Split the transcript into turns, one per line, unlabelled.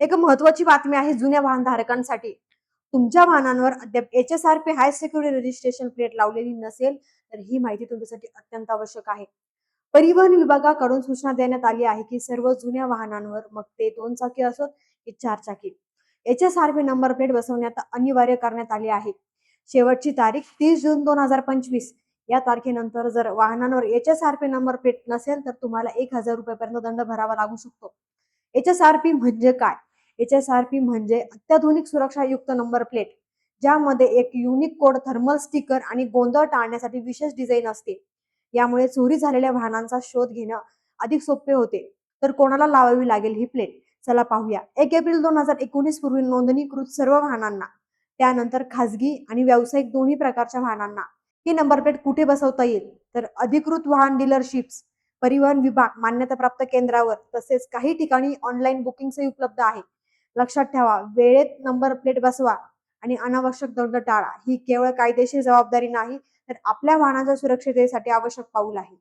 एक महत्वाची बातमी आहे जुन्या वाहनधारकांसाठी. तुमच्या वाहनांवर अद्याप H S R P high security registration plate लावलेली नसेल तर ही माहिती तुमच्यासाठी अत्यंत आवश्यक आहे. परिवहन विभागाकडून सूचना देण्यात आली आहे की सर्व जुन्या वाहनांवर मग ते दोन चाकी असोत की चार चाकी. H S R P number plate बसवण्यात अनिवार्य करण्यात आली आहे. शेवटची तारीख तीस जून दोन हजार पंचवीस. या तारखेनंतर जर वाहनांवर H S R P number plate नसेल तर तुम्हाला एक हजार रुपयापर्यंत दंड भरावा लागू शकतो. एच एस आर पी म्हणजे काय? एच एस आर पी म्हणजे अत्याधुनिक सुरक्षायुक्त नंबर प्लेट ज्यामध्ये एक युनिक कोड थर्मल स्टिकर आणि गोंधळ टाळण्यासाठी विशेष डिझाईन असते. यामुळे चोरी झालेल्या वाहनांचा शोध घेणं अधिक सोपे होते. तर कोणाला लावावी लागेल ही प्लेट चला पाहूया. एक एप्रिल दोन हजार एकोणीस पूर्वी नोंदणीकृत सर्व वाहनांना त्यानंतर खासगी आणि व्यावसायिक दोन्ही प्रकारच्या वाहनांना ही नंबर प्लेट कुठे बसवता येईल? तर अधिकृत वाहन डीलरशिप्स परिवहन विभाग मान्यताप्राप्त केंद्रावर तसेच काही ठिकाणी ऑनलाईन बुकिंगही उपलब्ध आहे. लक्षात ठेवा. वेळेत नंबर प्लेट बसवा आणि अनावश्यक दंड टाळा. ही केवळ कायदेशीर जबाबदारी नाही तर आपल्या वाहनाच्या सुरक्षिततेसाठी आवश्यक पाऊल आहे.